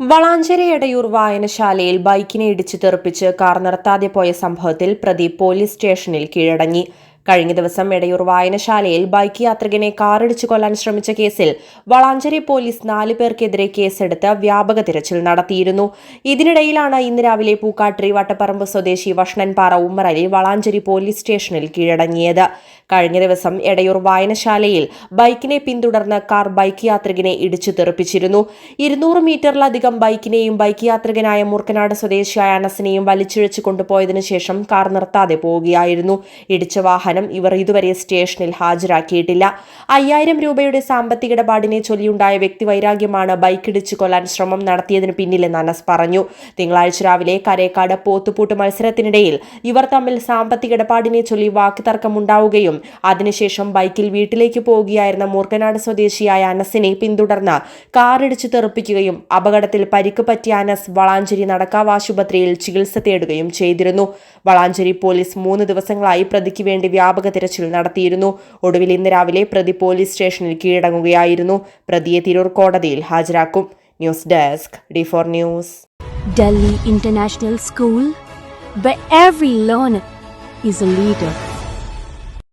വളാഞ്ചേരി എടയൂർ വായനശാലയിൽ ബൈക്കിനെ ഇടിച്ചു തെറിപ്പിച്ച് കാർ നിർത്താതെ പോയ സംഭവത്തിൽ പ്രതി പോലീസ് സ്റ്റേഷനിൽ കീഴടങ്ങി. കഴിഞ്ഞ ദിവസം എടയൂർ വായനശാലയിൽ ബൈക്ക് യാത്രികനെ കാറിടിച്ചു കൊല്ലാൻ ശ്രമിച്ച കേസിൽ വളാഞ്ചേരി പോലീസ് നാലു പേർക്കെതിരെ കേസെടുത്ത് വ്യാപക തിരച്ചിൽ നടത്തിയിരുന്നു. ഇതിനിടയിലാണ് ഇന്ന് രാവിലെ പൂക്കാട്ടിരി വട്ടപ്പറമ്പ് സ്വദേശി വഷ്ണൻപാറ ഉമ്മറലി വളാഞ്ചേരി പോലീസ് സ്റ്റേഷനിൽ കീഴടങ്ങിയത്. കഴിഞ്ഞ ദിവസം എടയൂർ വായനശാലയിൽ ബൈക്കിനെ പിന്തുടർന്ന് കാർ ബൈക്ക് യാത്രികനെ ഇടിച്ചു തെറിപ്പിച്ചിരുന്നു. ഇരുന്നൂറ് മീറ്ററിലധികം ബൈക്കിനെയും ബൈക്ക് യാത്രികനായ മൂർക്കനാട് സ്വദേശിയായ അനസിനെയും വലിച്ചിഴച്ചു കൊണ്ടുപോയതിനു ശേഷം കാർ നിർത്താതെ പോവുകയായിരുന്നു. ഇടിച്ച വാഹനം ഇവർ ഇതുവരെ സ്റ്റേഷനിൽ ഹാജരാക്കിയിട്ടില്ല. അയ്യായിരം രൂപയുടെ സാമ്പത്തിക ഇടപാടിനെ ചൊല്ലിയുണ്ടായ വ്യക്തിവൈരാഗ്യമാണ് ബൈക്ക് ഇടിച്ചു കൊല്ലാൻ ശ്രമം നടത്തിയതിന് പിന്നിലെന്ന് അനസ് പറഞ്ഞു. തിങ്കളാഴ്ച രാവിലെ കരേക്കാട് പോത്തുപൂട്ട് മത്സരത്തിനിടയിൽ ഇവർ തമ്മിൽ സാമ്പത്തിക ഇടപാടിനെ ചൊല്ലി വാക്കുതർക്കമുണ്ടാവുകയും അതിനുശേഷം ബൈക്കിൽ വീട്ടിലേക്ക് പോവുകയായിരുന്ന മൂർക്കനാട് സ്വദേശിയായ അനസിനെ പിന്തുടർന്ന് കാറിടിച്ചു തെറിപ്പിക്കുകയും അപകടത്തിൽ പരിക്ക് പറ്റിയ അനസ് വളാഞ്ചേരി നടക്കാവ് ആശുപത്രിയിൽ ചികിത്സ തേടുകയും ചെയ്തിരുന്നു. വളാഞ്ചേരി പോലീസ് മൂന്ന് ദിവസങ്ങളായി പ്രതിക്ക് വേണ്ടി വ്യാപക തിരച്ചിൽ നടത്തിയിരുന്നു. ഒടുവിൽ ഇന്ന് രാവിലെ പ്രതി പോലീസ് സ്റ്റേഷനിൽ കീഴടങ്ങുകയായിരുന്നു. പ്രതിയെ തിരൂർ കോടതിയിൽ ഹാജരാക്കും. News desk D four news. Delhi international school where every learner is.